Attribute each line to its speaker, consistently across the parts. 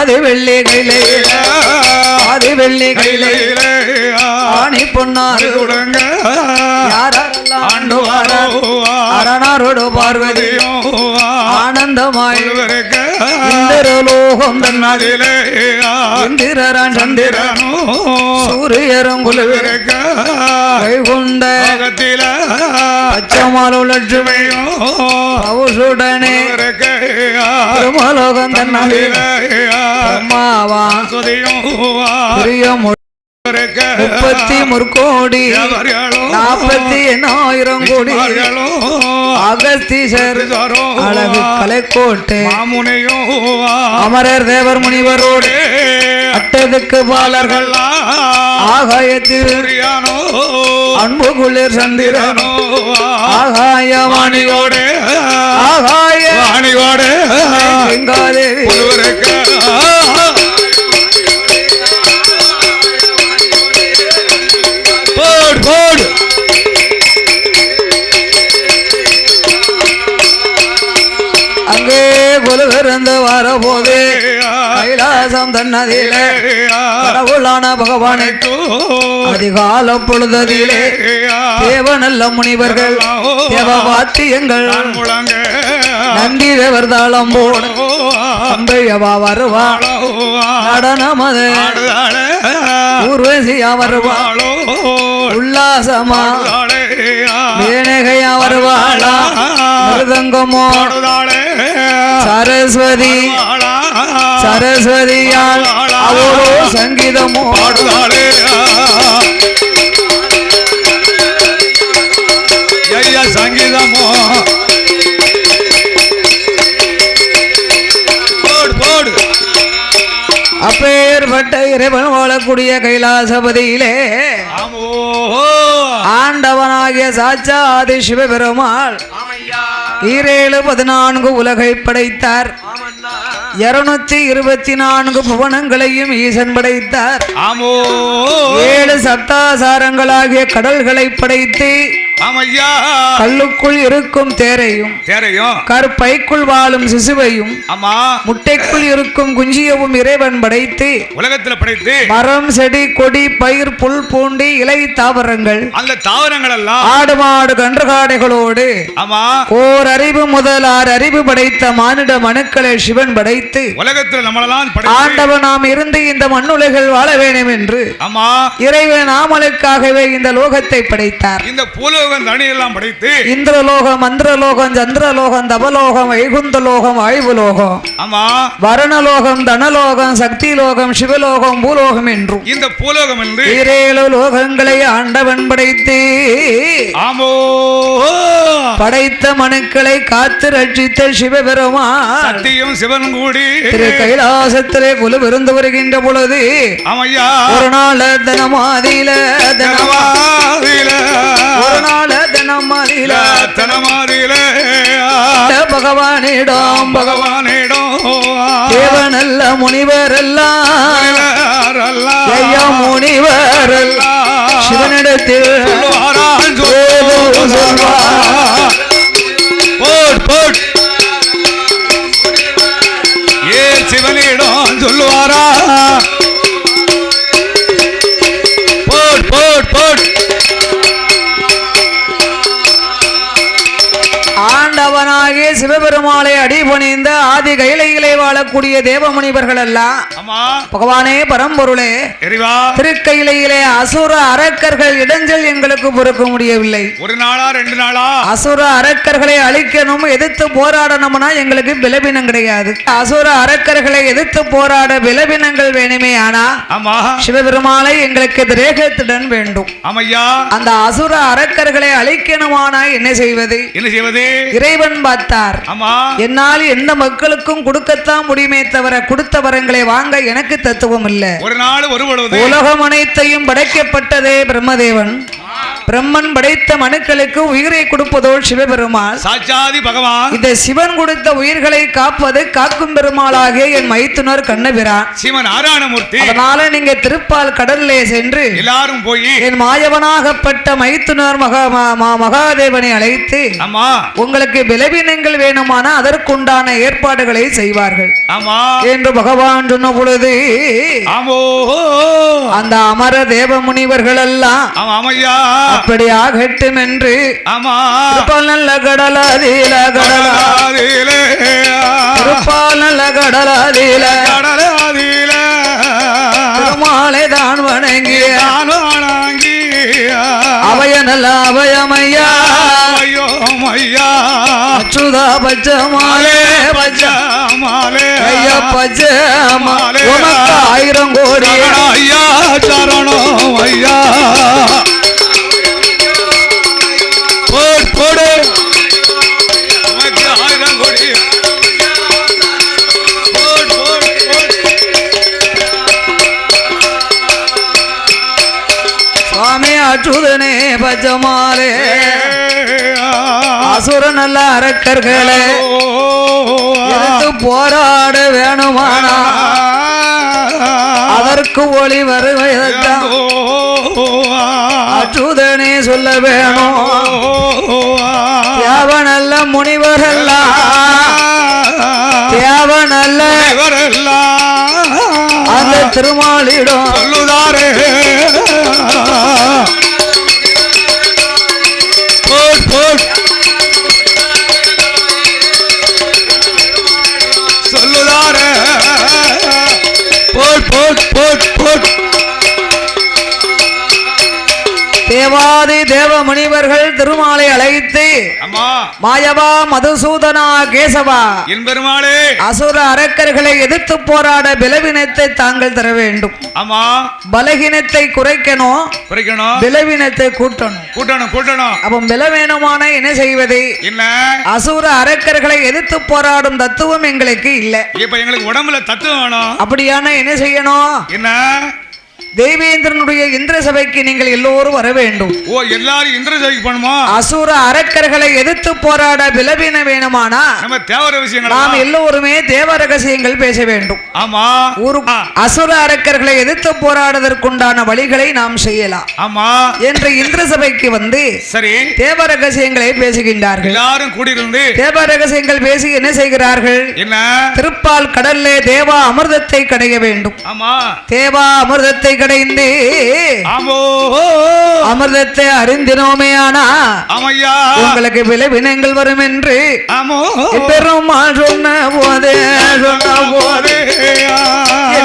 Speaker 1: ஆதி வெள்ளி கையிலே ஆதி வெள்ளி கையிலே ஆணி பொன்னாறு
Speaker 2: கொடுங்க
Speaker 1: யாரெல்லாம்
Speaker 2: ஆண்டு
Speaker 1: அரணாரோடு பார்வதி ஆனந்தமாய் இந்திரலோகம் தன்னாதி
Speaker 2: அதிலே
Speaker 1: இந்திரரான் சந்திரன் சூரியரும் குழுவிர கைகுண்ட
Speaker 2: லோகத்தில
Speaker 1: பச்சமாலு லட்சுமி பவுசுடனே. திருமலோகம் தன்னாதி அம்மாவா பிரியம் முப்பத்தி முற்கோடி நாற்பத்தி எண்ணாயிரம் கோடி. அகஸ்தீசர் அழகு கலைக்கோட்டை. அமரர் தேவர் முனிவரோடு அட்டதுக்கு பாலர்கள். ஆகாயத்தில் அன்பு குளிர் சந்திரன். ஆகாய
Speaker 2: வாணியோடு.
Speaker 1: கங்காதேவி
Speaker 2: போடு
Speaker 1: அங்கே குலுவிருந்து வரபோது கைலாசம் தன்னதிலே கடவுளான பகவானை அதிகால பொழுததிலே தேவநல்ல முனிவர்கள் தேவ வாத்தியங்கள் நந்தி தேவர் தாளம் போட அம்பையவா வருவாளோ நடனமது. ஊர்வசியா வருவாளோ உல்லாசமா. வேணகையா வருவாளா. மிருதங்கமோ. சரஸ்வதி. சரஸ்வதியால் அவரோ சங்கீதமோ.
Speaker 2: ஆடுதாளே சங்கீதமோ.
Speaker 1: அப்பேற்பட்ட இறைவன் வாழக்கூடிய கைலாசபதியிலே ஆண்டவனாகிய சாட்சாதி சிவபெருமாள் ஈரேழு பதினான்கு உலகை படைத்தார். இருநூத்தி இருபத்தி நான்கு புவனங்களையும் ஈசன் படைத்தார்.
Speaker 2: ஆமோ
Speaker 1: ஏழு சப்தாசாரங்களாகிய கடல்களை படைத்து கல்லுக்குள் இருக்கும் தேரையும்
Speaker 2: தெரியும்.
Speaker 1: கற்பைக்குள் வாழும் சிசுவையும்
Speaker 2: ஆமா.
Speaker 1: முட்டைக்குள் இருக்கும் குஞ்சியவும் இறைவன் படைத்து
Speaker 2: உலகத்துல படைத்து
Speaker 1: மரம் செடி கொடி பயிர் புல் பூண்டி இலை தாவரங்கள்
Speaker 2: அந்த தாவரங்கள் எல்லாம்
Speaker 1: ஆடு மாடு கன்றுகாடைகளோடு
Speaker 2: ஆமா.
Speaker 1: ஓர் அறிவு முதல் ஆறு அறிவு படைத்த மானிட மனுக்களை சிவன் படைத்து
Speaker 2: உலகத்துல நம்மளெல்லாம்
Speaker 1: ஆண்டவன் நாம் இருந்து இந்த மண்ணுலகில் வாழ வேண்டும் என்று
Speaker 2: ஆமா.
Speaker 1: இறைவன் நாமலுக்காகவே இந்த லோகத்தை படைத்தார்.
Speaker 2: இந்த பூலோகம் தனி எல்லாம் படைத்து
Speaker 1: இந்திரலோகம் மந்திரலோகம் சந்திரலோகம் தபலோகம் வைகுந்த லோகம் ஆய்வு லோகம்
Speaker 2: ஆமா.
Speaker 1: வரணலோகம் தனலோகம் சக்தி லோகம் சிவலோகம் பூலோகம் என்றும்
Speaker 2: இந்த பூலோகம் என்று
Speaker 1: ஈரேழு லோகங்களை ஆண்டவன் படைத்து
Speaker 2: ஆமோ.
Speaker 1: படைத்த மனுக்களை காத்து ரட்சித்த சிவபெருமான்
Speaker 2: சக்தியும் சிவன் கூடி
Speaker 1: திரு கைலாசத்திலே குலு விருந்து வருகின்ற பொழுது
Speaker 2: ஆமையா.
Speaker 1: ஒரு நாள் தினமாதியில தினமா
Speaker 2: தனமாதில.
Speaker 1: ஒரு நாள் தினமாதியில
Speaker 2: தனமாதில.
Speaker 1: பகவானிடம் பகவான்
Speaker 2: பகவானிடம்.
Speaker 1: தேவனல்ல முனிவர் எல்லாம் ஐயா முனிவர் எல்லாம். சிவனிடத்தில் சொல்வார். ஆண்டவனாகிய சிவபெருமாளை அடிபணிந்த ஆதி கைலையிலே வாழக்கூடிய தேவமுனிவர்கள் எல்லாம்
Speaker 2: ஆமா.
Speaker 1: பகவானே பரம்பொருளே திருக்கையிலையிலே அசுர அரக்கர்கள் இடைஞ்சல் எங்களுக்கு பொறுக்க முடியவில்லை.
Speaker 2: ஒரு நாளா ரெண்டு நாளா?
Speaker 1: அசுர அரக்கர்களை அழிக்கணும் எதிர்த்து போராடணும்னா எங்களுக்கு பலவீனம் கிடையாது. அசுர அரக்கர்களை எதிர்த்து போராட பலவீனங்கள் வேணுமே ஆனா சிவபெருமாளை எங்களுக்கு திரேகத்துடன் வேண்டும்.
Speaker 2: ஆமையா.
Speaker 1: அந்த அசுர அரக்கர்களை அழிக்கணுமானா என்ன செய்வது?
Speaker 2: என்ன செய்வது?
Speaker 1: இறைவன் பார்த்தார்.
Speaker 2: ஆமா.
Speaker 1: என்னால் எந்த மக்களுக்கும் கொடுக்கத்தான் முடியுமே தவிர கொடுத்த வரங்களை வாங்க எனக்கு தத்துவம் இல்ல.
Speaker 2: ஒரு நாள் ஒரு பொழுது
Speaker 1: உலகம் அனைத்தையும் படைக்கப்பட்டதே பிரம்மதேவன். பிரம்மன் படைத்த மனுக்களுக்கு உயிரை கொடுப்பதோல் சிவபெருமாள்
Speaker 2: சாட்சாதி பகவான்
Speaker 1: இந்த சிவன் கொடுத்த உயிர்களை காப்பது காக்கும் பெருமாளாகிய என் மைத்துனர் கண்ணபிரான்
Speaker 2: சிவன் நாராயணமூர்த்தி
Speaker 1: அதனால நீங்க திருப்பால் கடல்லே சென்று
Speaker 2: எல்லாரும் போய்
Speaker 1: என் மாயவனாகப்பட்ட மைத்துனர் மகா மகாதேவனை அழைத்து
Speaker 2: ஆமா
Speaker 1: உங்களுக்கு பலவீனங்கள் வேணுமானா அதற்குண்டான ஏற்பாடுகளை செய்வார்கள்.
Speaker 2: ஆமா
Speaker 1: என்று பகவான் சொன்ன பொழுது
Speaker 2: ஆமோ
Speaker 1: அந்த அமர தேவ முனிவர்கள் எல்லாம் அப்படி ஆகட்டும் என்று நல்ல கடலாதீல கடலா.
Speaker 2: கடலாதிலே.
Speaker 1: நல்ல கடலாதீல.
Speaker 2: கடலாதிலே.
Speaker 1: திருமாலை தான் வணங்கிய.
Speaker 2: தானாங்கி
Speaker 1: அவைய நல்ல அபயமையா
Speaker 2: ஐயோ ஐயா
Speaker 1: அச்சுதா பச்சமாலே பச்ச
Speaker 2: மாலே
Speaker 1: ஐயா பச்சமா உனக்கு ஆயிரம் கோடி.
Speaker 2: ஐயா. சரணம் ஐயா.
Speaker 1: அச்சுதனே பச்சமாலே அசுர நல்ல அரக்கர்களே. போராட வேணுமானா? அதற்கு ஒளி வருவதற்கான் அச்சுதனே சொல்ல வேணும். தேவ நல்ல முனிவரெல்லாம் தேவ நல்ல அந்த திருமாலிடம்.
Speaker 2: சொல்லுதாரே. போட் போட் சொல்லுதாரே போட் போட் போட் போட்
Speaker 1: தேவாதி தேவ முனிவர்கள் திருமாலை அழைத்து மாயவா மதுசூதனா கேசவா
Speaker 2: என் பெருமாளே.
Speaker 1: அசுர அரக்கர்களை எதிர்த்து போராட பலவீனத்தை தாங்கள் தர வேண்டும்.
Speaker 2: அம்மா.
Speaker 1: பலகீனத்தை குறைக்கணும்
Speaker 2: குறைக்கணும்.
Speaker 1: பலவீனத்தை கூட்டணும்.
Speaker 2: கூட்டணும் கூட்டணும்.
Speaker 1: அப்போ பலவீனமான என்ன செய்வது?
Speaker 2: என்ன?
Speaker 1: அசுர அரக்கர்களை எதிர்த்து போராடும் தத்துவம் எங்களுக்கு இல்ல.
Speaker 2: இப்ப எங்களுக்கு உடம்புல தத்துவம் வேணும்.
Speaker 1: அப்படியான என்ன செய்யணும்?
Speaker 2: என்ன?
Speaker 1: தெய்வேந்திரனுடைய இந்திர சபைக்கு நீங்கள் எல்லோரும் வர வேண்டும்.
Speaker 2: ஓ எல்லாரும் இந்திர சபைக்கு போகணுமா?
Speaker 1: அசுர அரக்கர்களை எதிர்த்து போராட பலவீன வேணுமானா?
Speaker 2: நம்ம தேவர விஷயங்களா
Speaker 1: நாம் எல்லோருமே தேவ ரகசியங்கள் பேச வேண்டும்.
Speaker 2: ஆமா.
Speaker 1: ஒரு. அசுர அரக்கர்களை எதிர்த்து போராடுவதற்குண்டான வழிகளை நாம் செய்யலாம்.
Speaker 2: ஆமா.
Speaker 1: என்று இந்திர சபைக்கு வந்து
Speaker 2: சரி.
Speaker 1: தேவ ரகசியங்களை பேசுகின்றார்கள்.
Speaker 2: எல்லாரும் கூடியிருந்து
Speaker 1: தேவ ரகசியங்கள் பேசி என்ன செய்கிறார்கள்?
Speaker 2: என்ன?
Speaker 1: திருப்பால் கடல்லே தேவா அமிர்தத்தை கடைய வேண்டும்.
Speaker 2: ஆமா.
Speaker 1: தேவா அமிர்தத்தை கடைந்து அமிர்தத்தை அறிந்தினோமே ஆனா உங்களுக்கு விளைவினங்கள் வரும் என்று
Speaker 2: ஆமோ.
Speaker 1: பெருமாள் சொன்ன போதே சொன்ன போதே.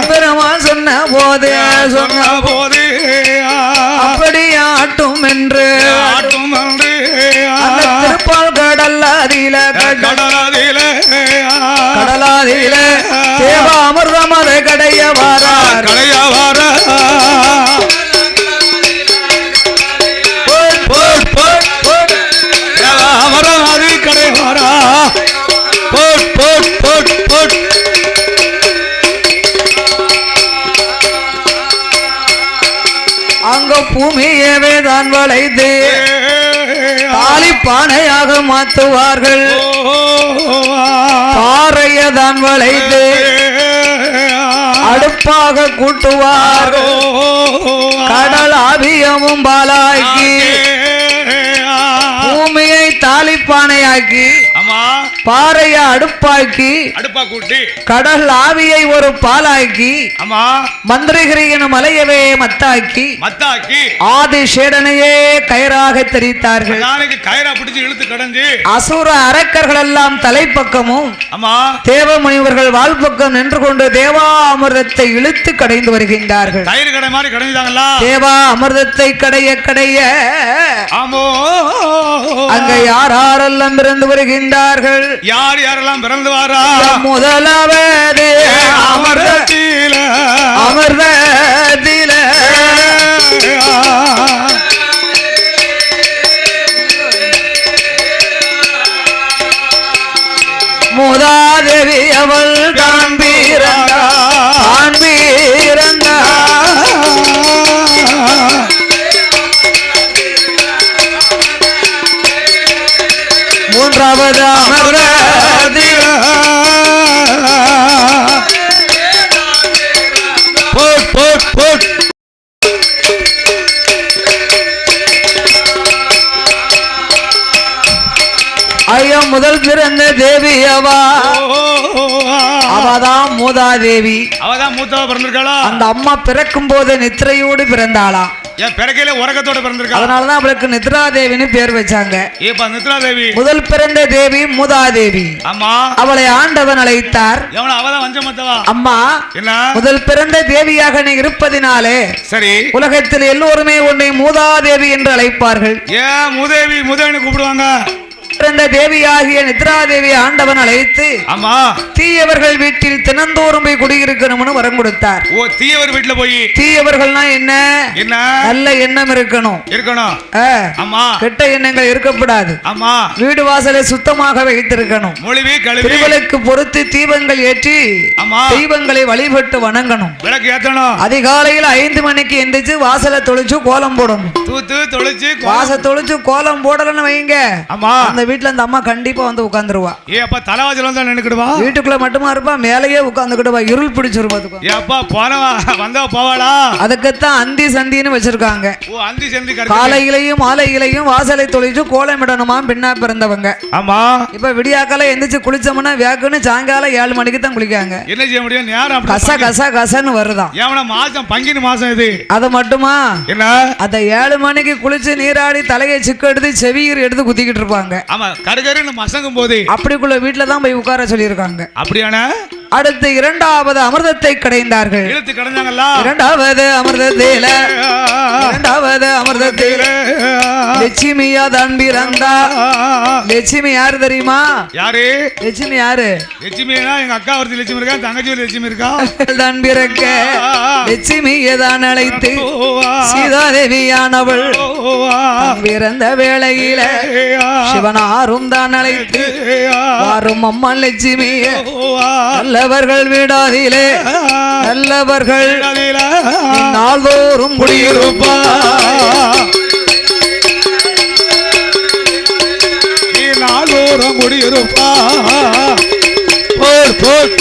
Speaker 1: பெருமாள் சொன்ன போதே சொன்ன
Speaker 2: போது.
Speaker 1: அப்படி ஆட்டும் என்று
Speaker 2: ஆட்டும்
Speaker 1: அந்த திருப்பால் கடல்லாதியில
Speaker 2: கடலாதில
Speaker 1: கடலாதியில தேவ அமிர்தம் அதை கடைய வாரார்.
Speaker 2: கடையா வர போட்
Speaker 1: பூமியவே தான் வளைந்து தாலி பானையாக மாத்துவார்கள் பாறைய தான் வளைந்து அடுப்பாக கூட்டுவார்கள் கடல் ஆவியமும் பாலாக்கி பூமியை தாலிப்பானையாக்கி
Speaker 2: ஆமா.
Speaker 1: பாறையை அடுப்பாக்கி
Speaker 2: அடுப்பா கூட்டி.
Speaker 1: கடல் ஆவியை ஒரு பாலாக்கி
Speaker 2: ஆமா.
Speaker 1: மந்திரகிரியின் மலையவே மத்தாக்கி
Speaker 2: மத்தாக்கி.
Speaker 1: ஆதி சேடனையே கயிறாக தெரித்தார்கள்.
Speaker 2: நாளைக்கு கயிறா பிடிச்சு இழுத்து கடைஞ்சு.
Speaker 1: அசுர அரக்கர்கள் எல்லாம் தலைப்பக்கமும்
Speaker 2: ஆமா.
Speaker 1: தேவ முனிவர்கள் வாழ்பக்கம் நின்று கொண்டு தேவா அமிர்தத்தை இழுத்து கடைந்து வருகின்றார்கள்.
Speaker 2: தயிர் கடை மாதிரி கடைஞ்சாங்களா
Speaker 1: தேவா அமிர்தத்தை கடைய கடைய
Speaker 2: ஆமோ.
Speaker 1: அங்க யார் யாரெல்லாம் பிறந்து வருகின்றார்கள்
Speaker 2: யார் யாரெல்லாம் பிறந்து வாரா?
Speaker 1: முதலாவது அமிர்த
Speaker 2: அமரத்தில.
Speaker 1: அமிர்தத்தில முதாதேவி அவள் ஐயா முதல் பிறந்த தேவி அவா. அவதான் மூதாதேவி.
Speaker 2: அவதான் மூத்தா பிறந்திருக்காளா?
Speaker 1: அந்த அம்மா பிறக்கும் போது நித்திரையோடு பிறந்தாளா?
Speaker 2: என் பிறக்கையில உறக்கத்தோட பிறந்திருக்கா?
Speaker 1: அதனாலதான் அவளுக்கு நித்ராதேவின்னு பேர் வச்சாங்க.
Speaker 2: இப்ப நித்ரா தேவி
Speaker 1: முதல் பிறந்த தேவி மூதாதேவி.
Speaker 2: ஆமா
Speaker 1: அவளை ஆண்டவன் அழைத்தார்.
Speaker 2: அவதான் வஞ்சமத்தவா?
Speaker 1: அம்மா
Speaker 2: என்ன?
Speaker 1: முதல் பிறந்த தேவியாக நீ இருப்பதினாலே
Speaker 2: சரி.
Speaker 1: உலகத்தில் எல்லோருமே உன்னை மூதாதேவி என்று அழைப்பார்கள்.
Speaker 2: ஏன் முதேவி முதேவின்னு கூப்பிடுவாங்க?
Speaker 1: பிறந்த தேவியாகிய நித்ராதேவி ஆண்டவன் அழைத்து
Speaker 2: ஆமா.
Speaker 1: தீயவர்கள் வீட்டில் தினந்தோறும் போய் குடியிருக்கணும்னு வரம் கொடுத்தார்.
Speaker 2: ஓ தீயவர் வீட்டுல போய்.
Speaker 1: தீயவர்கள்னா என்ன?
Speaker 2: என்ன?
Speaker 1: நல்ல எண்ணம் இருக்கணும்.
Speaker 2: இருக்கணும். ஆமா.
Speaker 1: கெட்ட எண்ணங்கள் இருக்கக்கூடாது.
Speaker 2: ஆமா.
Speaker 1: வீடு வாசலை சுத்தமாக வைத்திருக்கணும்.
Speaker 2: மொழிவி
Speaker 1: திருவிளக்கு பொறுத்து தீபங்கள் ஏற்றி
Speaker 2: ஆமா.
Speaker 1: தெய்வங்களை வழிபட்டு வணங்கணும்.
Speaker 2: விளக்கு ஏத்தணும்.
Speaker 1: அதிகாலையில் ஐந்து மணிக்கு எந்திரிச்சு வாசலை தொளிச்சு கோலம் போடணும்.
Speaker 2: தூத்து தொளிச்சு கோ-
Speaker 1: வாச தொளிச்சு கோலம் போடலன்னு வைங்க.
Speaker 2: ஆமா.
Speaker 1: அந்த வீட்டுல அந்த அம்மா கண்டிப்பா வந்து உட்காந்துருவா
Speaker 2: ஏ அப்பா தலைவாசல வந்து நினைக்கிடுவா
Speaker 1: வீட்டுக்குள்ள மட்டுமா இருப்பா மேலேயே உட்காந்துக்கிடுவா இருள் பிடிச்சிரும் பாத்துக்கோ
Speaker 2: ஏ அப்பா போனவா வந்தா போவாளா?
Speaker 1: அதுக்குத்தான் அந்தி சந்தின்னு வச்சிருக்காங்க.
Speaker 2: ஓ அந்தி செந்தி
Speaker 1: காலையிலையும் மாலையிலையும் வாசலை தொளிச்சு கோலமிடணுமா பின்னா பிறந்தவங்க.
Speaker 2: ஆமா.
Speaker 1: இப்ப விடியாக்கால எந்திரிச்சு குளிச்சோம்னா வேக்குன்னு சாயங்காலம் ஏழு மணிக்கு தான் குளிக்காங்க
Speaker 2: என்ன செய்ய முடியும்? நேரம்
Speaker 1: கச கச கசன்னு வருதாம்
Speaker 2: ஏவன மாசம் பங்கினி மாசம் இது?
Speaker 1: அது மட்டுமா?
Speaker 2: என்ன?
Speaker 1: அத ஏழு மணிக்கு குளிச்சு நீராடி தலையை சிக்கு எடுத்து செவியர் எடுத்து குத்திக்கிட்டு இருப்பாங்க.
Speaker 2: ஆமா கருகருன்னு மசங்கும் போது
Speaker 1: அப்படிக்குள்ள வீட்டுல தான் போய் உட்கார சொல்லியிருக்காங்க.
Speaker 2: அப்படியான
Speaker 1: அடுத்து இரண்டாவது அமிர்தத்தை கடைந்தார்கள்.
Speaker 2: இழுத்து கிடந்தாங்களா
Speaker 1: இரண்டாவது அமிர்தத்தில இரண்டாவது அமிர்தத்தில லட்சுமியா தான் பிறந்தா லட்சுமி யாரு தெரியுமா?
Speaker 2: யாரு?
Speaker 1: லட்சுமி யாரு?
Speaker 2: லட்சுமினா எங்க அக்கா ஒருத்தி லட்சுமி இருக்கா தங்கச்சி லட்சுமி இருக்கா?
Speaker 1: தான் பிறக்க. லட்சுமியை தான் அழைத்து சீதாதேவியானவள். பிறந்த வேளையில சிவனாரும் தான் அழைத்து வாரும் அம்மா லட்சுமிய. நல்லவர்கள் விடாதிலே நல்லவர்கள் நாள்தோறும் குடியிருப்பா
Speaker 2: நாள்தோறும் குடியிருப்பா போர் போர்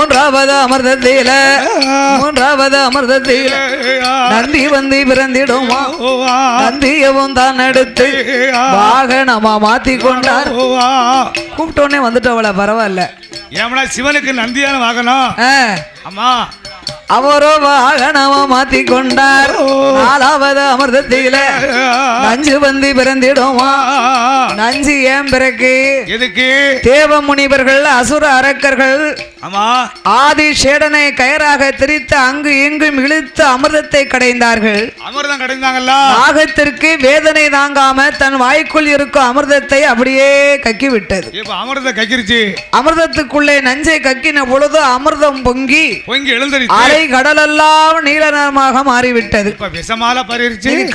Speaker 1: மூன்றாவது அமிர்தத்தில மூன்றாவது அமிர்தத்தில நந்தி வந்து பிறந்திடுமா? நந்தியவும் தான் எடுத்து வாகனமா மாத்தி கொண்டார். கூப்பிட்டோன்னே வந்துட்டவள பரவாயில்ல.
Speaker 2: ஏமனா சிவனுக்கு நந்தியான வாகனம்? ஆமா
Speaker 1: அவரோ வாகனமா மாத்தி கொண்டார் நாலாவது அமிர்தத்தில நஞ்சு வந்து பிறந்திடுமா? நஞ்சு ஏன் பிறகு
Speaker 2: எதுக்கு?
Speaker 1: தேவ முனிவர்கள் அசுர அரக்கர்கள்
Speaker 2: ஆமா.
Speaker 1: ஆதி சேடனை கயராக திரித்து அங்கு இங்கும் இழுத்து அமிர்தத்தை கடைந்தார்கள்.
Speaker 2: அமிர்தம் கிடைந்தாங்கல்ல
Speaker 1: நாகத்திற்கு வேதனை தாங்காம தன் வாய்க்குள் இருக்கும் அமிர்தத்தை அப்படியே கக்கி விட்டது
Speaker 2: அமிர்தம் கக்கிருச்சு.
Speaker 1: அமிர்தத்துக்குள்ளே நஞ்சை கக்கின பொழுது அமிர்தம் பொங்கி
Speaker 2: பொங்கி எழுந்தரிச்சு
Speaker 1: அலை கடலெல்லாம் நீல நிறமாக மாறிவிட்டது.
Speaker 2: இப்ப விஷமால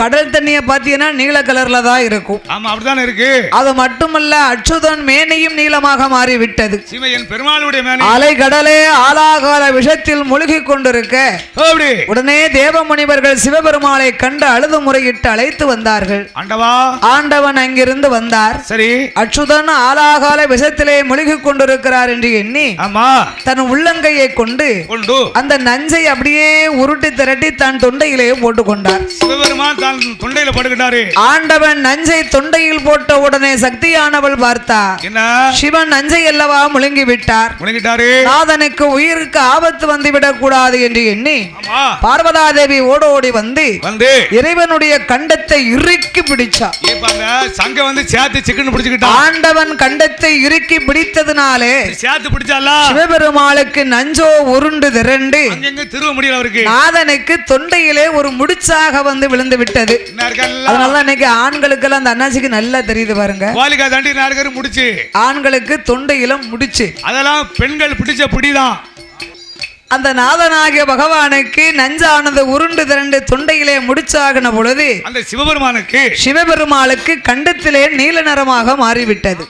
Speaker 1: கடல் தண்ணிய பாத்தீங்கன்னா நீல கலர்ல தான் இருக்கும்.
Speaker 2: ஆமா அப்படித்தானே இருக்கு?
Speaker 1: அது மட்டுமல்ல அச்சுதன் மேனையும் நீளமாக மாறிவிட்டது.
Speaker 2: பெருமாளுடைய மேனி.
Speaker 1: அலை கடலே ஆலாகால விஷத்தில் முழுகி கொண்டிருக்க. உடனே தேவமுனிவர்கள் சிவபெருமாளை கண்டு அழுது முறையிட்டு அழைத்து வந்தார்கள்.
Speaker 2: ஆண்டவா?
Speaker 1: ஆண்டவன் அங்கிருந்து வந்தார்.
Speaker 2: சரி.
Speaker 1: அச்சுதன் ஆலாகால விஷத்திலே முழுகிக் கொண்டிருக்கிறார் என்று எண்ணி
Speaker 2: ஆமா.
Speaker 1: தன் உள்ளங்கையை கொண்டு. அந்த நஞ்சை அப்படியே உருட்டி திரட்டி தன் தொண்டையிலே போட்டுக்கொண்டார்.
Speaker 2: சிவபெருமான் தான் தொண்டையில படுக்கிட்டாரு.
Speaker 1: ஆண்டவன் நஞ்சை தொண்டையில் போட்ட உடனே சக்தியானவள் பார்த்தா சிவன் நஞ்சை அல்லவா முழுங்கி விட்டார்
Speaker 2: முழுங்கிட்டாரு
Speaker 1: உயிருக்கு ஆபத்து வந்துவிடக் கூடாது என்று எண்ணி
Speaker 2: ஆமா.
Speaker 1: பார்வதாதேவி ஓடோடி வந்து
Speaker 2: வந்து.
Speaker 1: இறைவனுடைய கண்டத்தை இறுக்கி பிடிச்சா.
Speaker 2: சங்க வந்து சேர்த்து சிக்கன் பிடிச்சுக்கிட்டான்
Speaker 1: ஆண்டவன் கண்டத்தை இறுக்கி பிடித்ததுனாலே
Speaker 2: சேர்த்து பிடிச்சால?
Speaker 1: சிவபெருமாளுக்கு நஞ்சோ உருண்டு திரண்டு
Speaker 2: திருவ முடியல அவருக்கு?
Speaker 1: நாதனுக்கு தொண்டையிலே ஒரு முடிச்சாக வந்து விழுந்து விட்டது. அதனாலதான் இன்னைக்கு ஆண்களுக்கெல்லாம் அந்த அண்ணாச்சிக்கு நல்லா தெரியுது பாருங்க.
Speaker 2: கோலிக்கா தாண்டி நாடுகாரு முடிச்சு.
Speaker 1: ஆண்களுக்கு தொண்டையில முடிச்சு.
Speaker 2: அதெல்லாம் பெண்கள் பிடிச்ச பிடிதான்.
Speaker 1: அந்த நாதனாகிய பகவானுக்கு நஞ்சானது உருண்டு திரண்டு தொண்டையிலே முடிச்சாகின பொழுது
Speaker 2: அந்த சிவபெருமானுக்கு
Speaker 1: சிவபெருமாளுக்கு கண்டத்திலே நீல நிறமாக மாறிவிட்டது.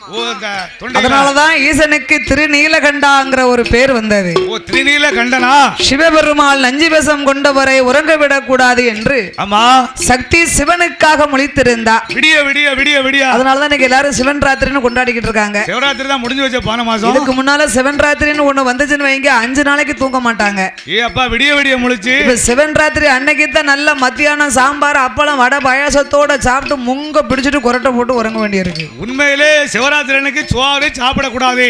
Speaker 1: அதனாலதான் ஈசனுக்கு திருநீலகண்டாங்கிற ஒரு பேர் வந்தது.
Speaker 2: ஓ திருநீல கண்டனா
Speaker 1: சிவபெருமாள் நஞ்சு விஷம் கொண்டவரை உறங்க விடக்கூடாது என்று
Speaker 2: ஆமா.
Speaker 1: சக்தி சிவனுக்காக முழித்திருந்தா.
Speaker 2: விடிய விடிய விடிய விடிய.
Speaker 1: அதனாலதான் இன்னைக்கு எல்லாரும் சிவன் ராத்திரின்னு கொண்டாடிக்கிட்டு இருக்காங்க.
Speaker 2: சிவராத்திரி தான் முடிஞ்சு வச்ச போன மாசம்.
Speaker 1: இதுக்கு முன்னால சிவன் ராத்திரின்னு ஒண்ணு வந்துச்சுன்னு வைங்க அஞ்சு நாளைக்கு தூங்க மாட்டாங்க.
Speaker 2: ஏ அப்பா விடிய விடிய முழிச்சு.
Speaker 1: இப்ப சிவன் ராத்திரி அன்னைக்கு தான் நல்ல மத்தியானம் சாம்பார் அப்பளம் வடை பாயாசத்தோட சாப்பிட்டு முங்க பிடிச்சிட்டு குரட்டை போட்டு உறங்க வேண்டியிருக்கு.
Speaker 2: உண்மையிலே சிவராத்திரி அன்னைக்கு சோறு சாப்பிடக்கூடாது?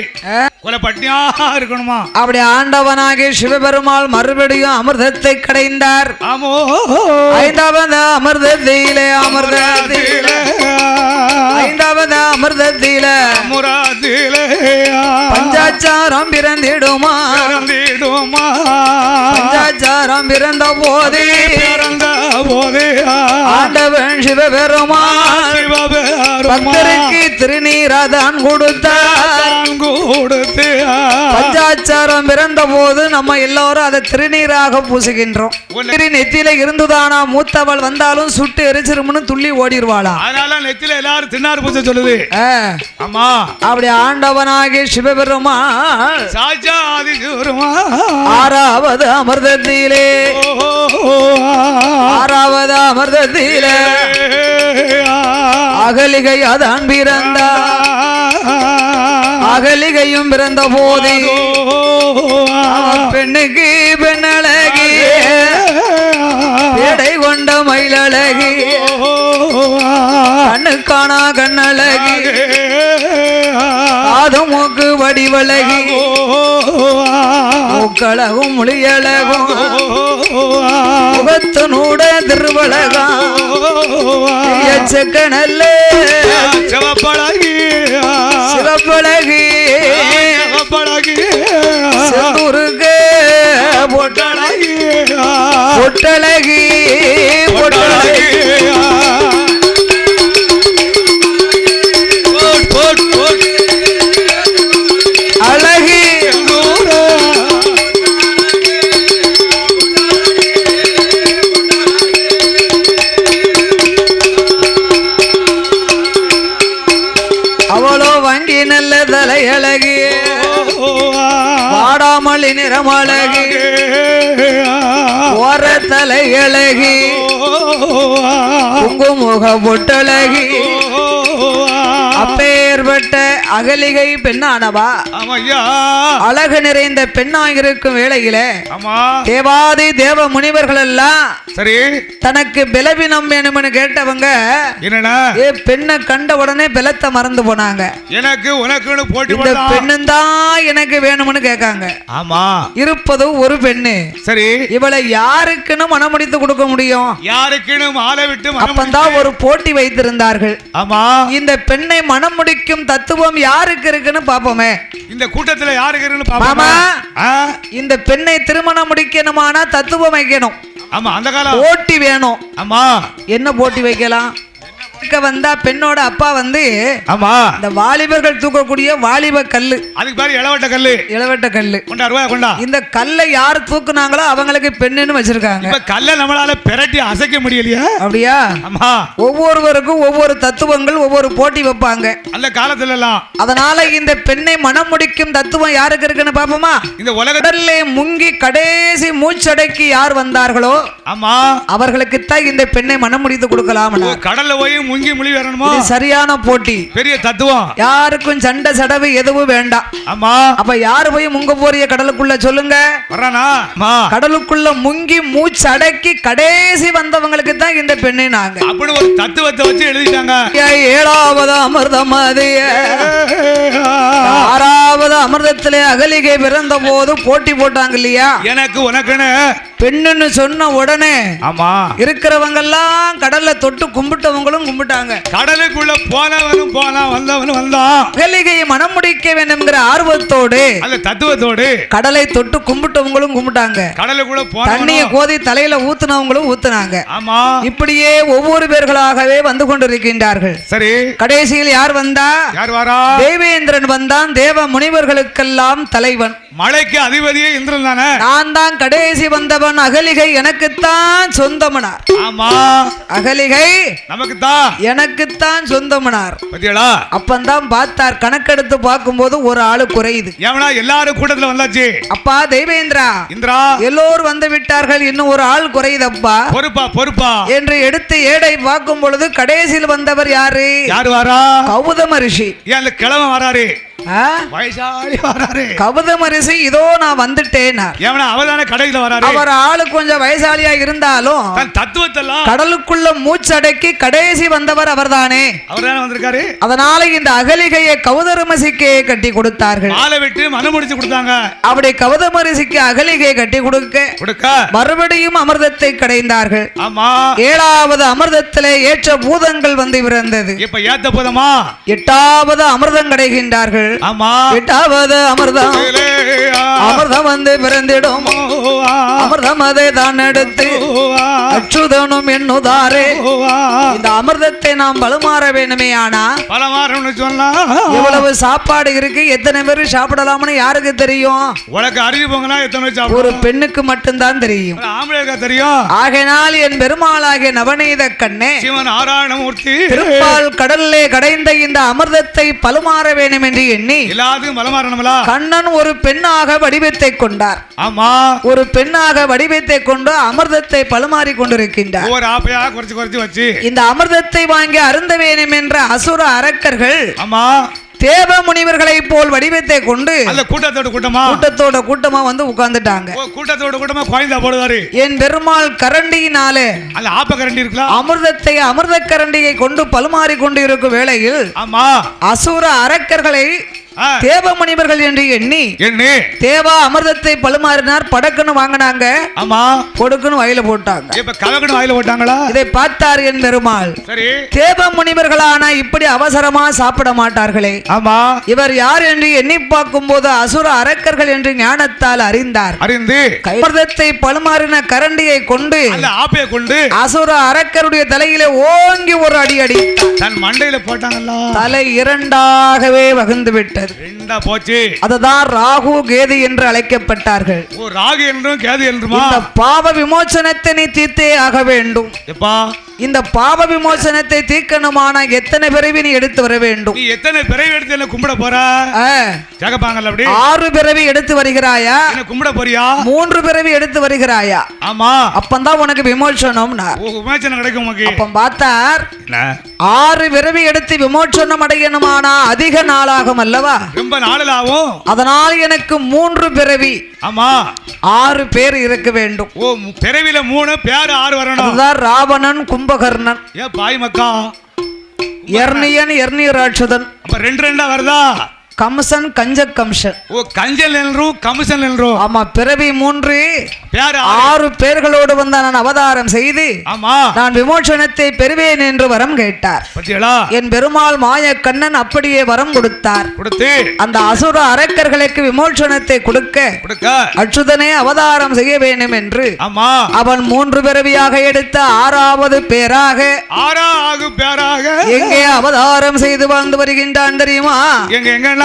Speaker 2: கொலை பட்டினியா இருக்கணுமா?
Speaker 1: அப்படி ஆண்டவனாகி சிவபெருமாள் மறுபடியும் அமிர்தத்தை கடைந்தார்.
Speaker 2: ஆமோ.
Speaker 1: ஐந்தாவது அமிர்தத்திலே அமிர்தத்திலே. ஐந்தாவது அமிர்தத்திலே.
Speaker 2: முராதிலே
Speaker 1: பஞ்சாச்சாரம் பிறந்திடுமா?
Speaker 2: பிறந்திடுமா
Speaker 1: பஞ்சாச்சாரம் பிறந்த போதே.
Speaker 2: போதே
Speaker 1: ஆண்டவன்
Speaker 2: சிவபெருமான்.
Speaker 1: பக்தருக்கு திருநீராதான் கொடுத்தார்.
Speaker 2: கொடுத்து
Speaker 1: பஞ்சாச்சாரம் பிறந்த போது நம்ம எல்லாரும் அதை திருநீராக பூசுகின்றோம். நெத்தியில இருந்துதானா? மூத்தவள் வந்தாலும் சுட்டு எரிச்சிருமுன்னு துள்ளி ஓடிடுவாளா
Speaker 2: அதனால நெத்தில எல்லாரும் தின்னார் பூஜை சொல்லுது. ஆமா
Speaker 1: அப்படி ஆண்டவனாகி சிவபெருமாள்
Speaker 2: சாஜாதி குருமா.
Speaker 1: ஆறாவது அமிர்தத்திலே. ஆறாவது அமிர்தத்திலே அகலிகை அதான் பிறந்த. அகலிகையும் பிறந்த போதே. பெண்ணுக்கு பெண்ணழகி. எடை கொண்ட மயிலழகி. கண்ணுக்கானா கண்ணழகி. காது மூக்கு வடிவழகி மூக்களகும் மொழியழகும் முகத்து நூட திருவழகம் செக்கனல்ல
Speaker 2: சிவப்பழகி.
Speaker 1: சிவப்பழகி.
Speaker 2: சிவப்பழகி.
Speaker 1: பொட்டழகி பொட்டழகி. பொட்டழகி. வாடாமல் நிறமழகி ஓர தலையழகி குங்குமுக பொட்டழகி அப்பேற்பட்ட அகலிகை பெண்ணானவா? அழகு நிறைந்த பெண்ணாயிருக்கும் வேளையில
Speaker 2: ஆமா.
Speaker 1: தேவாதி தேவ முனிவர்கள் எல்லாம்
Speaker 2: சரி.
Speaker 1: தனக்கு பலவீனம் வேணும்னு கேட்டவங்க
Speaker 2: என்னடா
Speaker 1: ஏ பெண்ணை கண்ட உடனே பலத்தை மறந்து போனாங்க.
Speaker 2: எனக்கு உனக்குன்னு போட்டி
Speaker 1: இந்த பெண்ணும் தான் எனக்கு வேணும்னு கேட்காங்க.
Speaker 2: ஆமா.
Speaker 1: இருப்பது ஒரு பெண்ணு.
Speaker 2: சரி.
Speaker 1: இவளை யாருக்குன்னு மனமுடித்து கொடுக்க முடியும்?
Speaker 2: யாருக்குன்னு மாலை விட்டு
Speaker 1: அப்பந்தான் ஒரு போட்டி வைத்திருந்தார்கள்.
Speaker 2: ஆமா.
Speaker 1: இந்த பெண்ணை மனம் முடிக்கும் தத்துவம் யாருக்கு இருக்குன்னு பாப்போமே.
Speaker 2: இந்த கூட்டத்துல யாருக்கு இருக்குன்னு. பாப்போமா?
Speaker 1: இந்த பெண்ணை திருமணம் முடிக்கணுமானா தத்துவம் வைக்கணும்.
Speaker 2: ஆமா அந்த காலம்.
Speaker 1: போட்டி வேணும்.
Speaker 2: ஆமா.
Speaker 1: என்ன போட்டி வைக்கலாம்? இருக்க வந்தா பெண்ணோட அப்பா வந்து
Speaker 2: ஆமா.
Speaker 1: இந்த வாலிபர்கள் தூக்கக்கூடிய வாலிப கல்லு.
Speaker 2: அதுக்கு பேரு இளவட்ட கல்லு.
Speaker 1: இளவட்ட கல்லு.
Speaker 2: கொண்டா ரூபாய் கொண்டா.
Speaker 1: இந்த கல்லை யார் தூக்குனாங்களோ அவங்களுக்கு பெண்ணுன்னு வச்சிருக்காங்க.
Speaker 2: இப்ப கல்ல நம்மளால பிரட்டி அசைக்க முடியலையா.
Speaker 1: அப்படியா?
Speaker 2: ஆமா.
Speaker 1: ஒவ்வொருவருக்கும் ஒவ்வொரு தத்துவங்கள் ஒவ்வொரு போட்டி வைப்பாங்க.
Speaker 2: அந்த காலத்துல எல்லாம்
Speaker 1: அதனால இந்த பெண்ணை மனம் முடிக்கும் தத்துவம் யாருக்கு இருக்குன்னு பாப்போமா
Speaker 2: இந்த உலக
Speaker 1: கடல்ல முங்கி கடைசி மூச்சடைக்கு யார் வந்தார்களோ
Speaker 2: ஆமா.
Speaker 1: அவர்களுக்குத்தான் இந்த பெண்ணை மனம் முடித்து கொடுக்கலாம்
Speaker 2: கடல்ல போய் முங்கி முழி வரணுமோ
Speaker 1: சரியான போட்டி.
Speaker 2: பெரிய தத்துவம்.
Speaker 1: யாருக்கும் சண்டை சடவு எதுவும் வேண்டாம்.
Speaker 2: ஆமா
Speaker 1: அப்ப யாரு போய் முங்க போறிய? கடலுக்குள்ள சொல்லுங்க. கடலுக்குள்ள முங்கி மூச்சு அடக்கி கடைசி வந்தவங்களுக்கு தான் இந்த பெண்ணை நாங்க
Speaker 2: அப்படின்னு ஒரு தத்துவத்தை வச்சு எழுதிட்டாங்க.
Speaker 1: ஏழாவது அமிர்தம் அது. ஆறாவது அமிர்தத்திலே அகலிகை பிறந்த போது போட்டி போட்டாங்க இல்லையா?
Speaker 2: எனக்கு உனக்குன்னு
Speaker 1: பெண்ணுன்னு சொன்ன உடனே
Speaker 2: ஆமா.
Speaker 1: இருக்கிறவங்க எல்லாம் கடல்ல தொட்டு கும்பிட்டவங்களும் கும்பிட்டாங்க.
Speaker 2: கடலுக்குள்ள போனவனும் போனா வந்தவனும் வந்தான்
Speaker 1: அகலிகையை மனம் முடிக்க வேண்டும்ங்கிற ஆர்வத்தோடு
Speaker 2: அந்த தத்துவத்தோடு
Speaker 1: கடலை தொட்டு கும்பிட்டவங்களும் கும்பிட்டாங்க.
Speaker 2: கடலுக்குள்ள
Speaker 1: தண்ணிய
Speaker 2: போனவனும்
Speaker 1: கோதி தலையில ஊத்துனவங்களும் ஊத்துனாங்க.
Speaker 2: ஆமா.
Speaker 1: இப்படியே ஒவ்வொரு பேர்களாகவே வந்து கொண்டிருக்கின்றார்கள்.
Speaker 2: சரி.
Speaker 1: கடைசியில் யார் வந்தா?
Speaker 2: யார் வரா?
Speaker 1: தேவேந்திரன் வந்தான். தேவ முனிவர்களுக்கெல்லாம் தலைவன்.
Speaker 2: மலைக்கு அதிபதியே இந்திரன் தானே?
Speaker 1: நான் தான் கடைசி வந்தவன். அகலிகை எனக்குத்தான் சொந்தமனார்.
Speaker 2: ஆமா.
Speaker 1: அகலிகை
Speaker 2: நமக்கு தான்
Speaker 1: எனக்குத்தான் சொந்தமனார்.
Speaker 2: பத்தியடா
Speaker 1: அப்பந்தான் பார்த்தார். கணக்கெடுத்து பார்க்கும்போது ஒரு ஆளு குறையுது.
Speaker 2: ஏவனா எல்லாரும் கூட்டத்துல வந்தாச்சு?
Speaker 1: அப்பா தேவேந்திரா
Speaker 2: இந்திரா?
Speaker 1: எல்லோரும் வந்து விட்டார்கள். இன்னும் ஒரு ஆள் குறையுதப்பா.
Speaker 2: பொறுப்பா பொறுப்பா?
Speaker 1: என்று எடுத்து ஏடை பார்க்கும் பொழுது கடைசியில் வந்தவர் யாரு?
Speaker 2: யார் வரா?
Speaker 1: கௌதம ரிஷி.
Speaker 2: கிழவன் வராரு? வயசாளி வராரு.
Speaker 1: கௌதமரிசி இதோ நான் வந்துட்டேனார்
Speaker 2: ஏவனா அவதான கடையில வராரு?
Speaker 1: அவர் ஆளு கொஞ்சம் வயசாலியா இருந்தாலும்
Speaker 2: தத்துவத்தெல்லாம்
Speaker 1: கடலுக்குள்ள மூச்சடக்கி கடைசி வந்தவர் அவர்தானே.
Speaker 2: அவர்தானே வந்திருக்காரு?
Speaker 1: அதனால இந்த அகலிகையை கௌதமரிசிக்கே கட்டி கொடுத்தார்கள்.
Speaker 2: மாலை விட்டு மனு முடிச்சு கொடுத்தாங்க.
Speaker 1: அப்படி கௌதமரிசிக்கு அகலிகை கட்டி கொடுக்க
Speaker 2: கொடுக்க.
Speaker 1: மறுபடியும் அமிர்தத்தை கடைந்தார்கள்.
Speaker 2: ஆமா.
Speaker 1: ஏழாவது அமிர்தத்திலே ஏற்ற பூதங்கள் வந்து பிறந்தது
Speaker 2: இப்ப ஏத்த போதமா?
Speaker 1: எட்டாவது அமிர்தம் கடைகின்றார்கள்.
Speaker 2: ஆமா.
Speaker 1: எட்டாவது அமிர்தம். அமிர்தம் வந்து பிறந்திடும்? அமிர்தம் அதை தான் எடுத்து அச்சுதனும்
Speaker 2: ஆ.
Speaker 1: இந்த அமிர்தத்தை நாம் பலமாற வேணுமே ஆனா
Speaker 2: பலமாரம்னு சொன்னா.
Speaker 1: எவ்வளவு சாப்பாடு இருக்கு எத்தனை பேர் சாப்பிடலாம்னு யாருக்கு தெரியும்?
Speaker 2: உனக்கு அறிவு பொங்கலா எத்தனை
Speaker 1: ஒரு பெண்ணுக்கு மட்டும்தான் தெரியும்.
Speaker 2: ஆம்பளைக்கா தெரியும்?
Speaker 1: ஆகையினால் என் பெருமாளாகிய நவநீத கண்ணே
Speaker 2: சிவன் நாராயணமூர்த்தி
Speaker 1: திருப்பால் கடல்லே கடைந்த இந்த அமிர்தத்தை பலுமாற வேண்டும் என்று எண்ணி
Speaker 2: எல்லாத்துக்கும் பலமாறணும்ல
Speaker 1: கண்ணன் ஒரு பெண்ணாக வடிவத்தை கொண்டார்.
Speaker 2: ஆமா.
Speaker 1: ஒரு பெண்ணாக வடிவத்தை கொண்டு அமிர்தத்தை பலுமாறி கொண்டிருக்கின்றார்.
Speaker 2: ஒவ்வொரு ஆப்பையா குறைச்சு குறைச்சு வச்சு.
Speaker 1: இந்த அமிர்தத்தை வாங்கி அருந்த வேண்டும் என்ற அசுர அரக்கர்கள்
Speaker 2: ஆமா.
Speaker 1: தேவ முனிவர்களை போல் வடிவத்தை கொண்டு
Speaker 2: அந்த கூட்டத்தோட கூட்டமா?
Speaker 1: கூட்டத்தோட கூட்டமா வந்து உட்கார்ந்துட்டாங்க.
Speaker 2: கூட்டத்தோட கூட்டமா குழந்தா போடுவாரு
Speaker 1: என் பெருமாள் கரண்டியினாலே
Speaker 2: அந்த ஆப்ப கரண்டி இருக்கலாம்
Speaker 1: அமிர்தத்தை அமிர்த கரண்டியை கொண்டு பலுமாறி கொண்டு இருக்கும் வேளையில்
Speaker 2: ஆமா.
Speaker 1: அசுர அரக்கர்களை தேவ முனிவர்கள் என்று எண்ணி
Speaker 2: என்ன
Speaker 1: தேவா அமிர்தத்தை பலுமாறினார் படக்குன்னு வாங்கினாங்க.
Speaker 2: ஆமா.
Speaker 1: கொடுக்குன்னு வயல போட்டாங்க.
Speaker 2: இப்ப கலக்கணும் வாயில போட்டாங்களா?
Speaker 1: இதை பார்த்தார் என் பெருமாள்.
Speaker 2: சரி.
Speaker 1: தேவ முனிவர்களான இப்படி அவசரமா சாப்பிட மாட்டார்களே.
Speaker 2: ஆமா.
Speaker 1: இவர் யார் என்று எண்ணி பார்க்கும் போது அசுர அரக்கர்கள் என்று ஞானத்தால் அறிந்தார்.
Speaker 2: அறிந்து.
Speaker 1: அமிர்தத்தை பலுமாறின கரண்டியை கொண்டு
Speaker 2: ஆப்பைய கொண்டு
Speaker 1: அசுர அரக்கருடைய தலையிலே ஓங்கி ஒரு அடி அடி
Speaker 2: தன் மண்டையில போட்டாங்கல்ல.
Speaker 1: தலை இரண்டாகவே வகுந்து விட்டது
Speaker 2: ரெண்டா போச்சு.
Speaker 1: அதுதான் ராகு கேது என்று அழைக்கப்பட்டார்கள்.
Speaker 2: ஓ ராகு என்றும் கேது என்றுமா?
Speaker 1: பாவ விமோசனத்தை நீ தீர்த்தே ஆக வேண்டும்.
Speaker 2: எப்பா?
Speaker 1: இந்த பாவ விமோசனத்தை தீர்க்கணுமான எத்தனை பிறவி நீ எடுத்து வர வேண்டும்?
Speaker 2: நீ எத்தனை பிறவி எடுத்து என்ன கும்பிட போற?
Speaker 1: ஆ,
Speaker 2: கேட்கப்பாங்கல்ல அப்படி?
Speaker 1: ஆறு பிறவி எடுத்து வருகிறாயா?
Speaker 2: என்ன கும்பிட போறியா?
Speaker 1: மூன்று பிறவி எடுத்து வருகிறாயா?
Speaker 2: ஆமா.
Speaker 1: அப்பந்தான் உனக்கு விமோசனம்னா.
Speaker 2: ஓ விமோச்சனம் கிடைக்கும் உனக்கு.
Speaker 1: அப்ப பார்த்தார் ஆறு பிறவி எடுத்து விமோசனம் அடையணுமானா அதிக நாளாகும் அல்லவா?
Speaker 2: ரொம்ப நாளில் ஆகும்
Speaker 1: அதனால் எனக்கு மூன்று பிறவி.
Speaker 2: ஆமா.
Speaker 1: ஆறு பேர் இருக்க வேண்டும்.
Speaker 2: ஓ பிறவில மூணு பேர் ஆறு வரணும்.
Speaker 1: அதுதான் ராவணன் கும்பகர்ணன்.
Speaker 2: ஏன் பாய் மக்கா.
Speaker 1: எர்ணியன் எர்ணியராட்சதன்.
Speaker 2: அப்ப ரெண்டு ரெண்டா வருதா?
Speaker 1: கம்சன் கஞ்ச கம்சன்.
Speaker 2: ஓ கஞ்சல் நின்றும் கமிஷன் நின்றும்
Speaker 1: ஆமா பிறவி மூன்று
Speaker 2: பேர் ஆறு.
Speaker 1: ஆறு பேர்களோடு வந்த நான் அவதாரம் செய்து
Speaker 2: ஆமா.
Speaker 1: நான் விமோசனத்தை பெறுவேன் என்று வரம் கேட்டார்.
Speaker 2: பத்தியலா
Speaker 1: என் பெருமாள் மாய கண்ணன் அப்படியே வரம் கொடுத்தார்.
Speaker 2: கொடுத்து.
Speaker 1: அந்த அசுர அரக்கர்களுக்கு விமோசனத்தை கொடுக்க
Speaker 2: கொடுக்க.
Speaker 1: அச்சுதனே அவதாரம் செய்ய வேண்டும் என்று
Speaker 2: ஆமா.
Speaker 1: அவன் மூன்று பிறவியாக எடுத்த ஆறாவது பேராக
Speaker 2: ஆறா ஆகு பேராக
Speaker 1: எங்கே அவதாரம் செய்து வாழ்ந்து வருகின்றான் தெரியுமா?
Speaker 2: எங்க எங்கன்னா